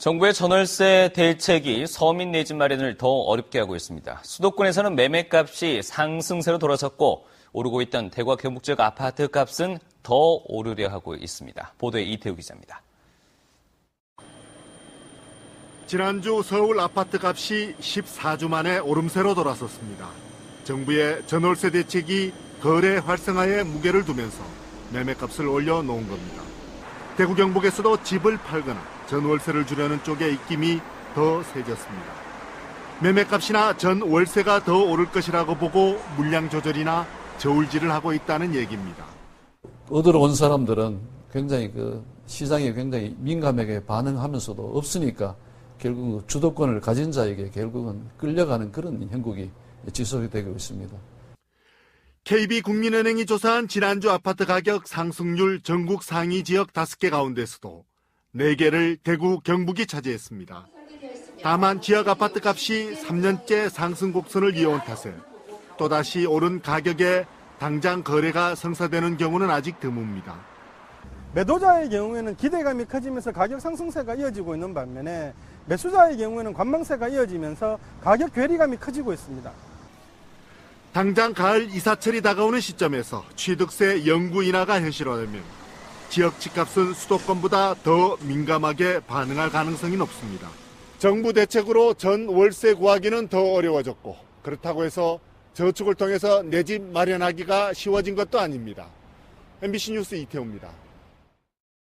정부의 전월세 대책이 서민 내 집 마련을 더 어렵게 하고 있습니다. 수도권에서는 매매값이 상승세로 돌아섰고 오르고 있던 대과 경북 지역 아파트 값은 더 오르려 하고 있습니다. 보도에 이태우 기자입니다. 지난주 서울 아파트 값이 14주 만에 오름세로 돌아섰습니다. 정부의 전월세 대책이 거래 활성화에 무게를 두면서 매매값을 올려 놓은 겁니다. 대구 경북에서도 집을 팔거나 전 월세를 주려는 쪽의 입김이 더 세졌습니다. 매매값이나 전 월세가 더 오를 것이라고 보고 물량 조절이나 저울질을 하고 있다는 얘기입니다. 얻으러 온 사람들은 굉장히 그 시장에 굉장히 민감하게 반응하면서도 없으니까 결국 주도권을 가진 자에게 결국은 끌려가는 그런 형국이 지속이 되고 있습니다. KB국민은행이 조사한 지난주 아파트 가격 상승률 전국 상위 지역 5개 가운데서도 4개를 대구, 경북이 차지했습니다. 다만 지역 아파트 값이 3년째 상승 곡선을 이어온 탓에 또다시 오른 가격에 당장 거래가 성사되는 경우는 아직 드뭅니다. 매도자의 경우에는 기대감이 커지면서 가격 상승세가 이어지고 있는 반면에 매수자의 경우에는 관망세가 이어지면서 가격 괴리감이 커지고 있습니다. 당장 가을 이사철이 다가오는 시점에서 취득세 연구 인하가 현실화되면 지역 집값은 수도권보다 더 민감하게 반응할 가능성이 높습니다. 정부 대책으로 전 월세 구하기는 더 어려워졌고 그렇다고 해서 저축을 통해서 내 집 마련하기가 쉬워진 것도 아닙니다. MBC 뉴스 이태호입니다.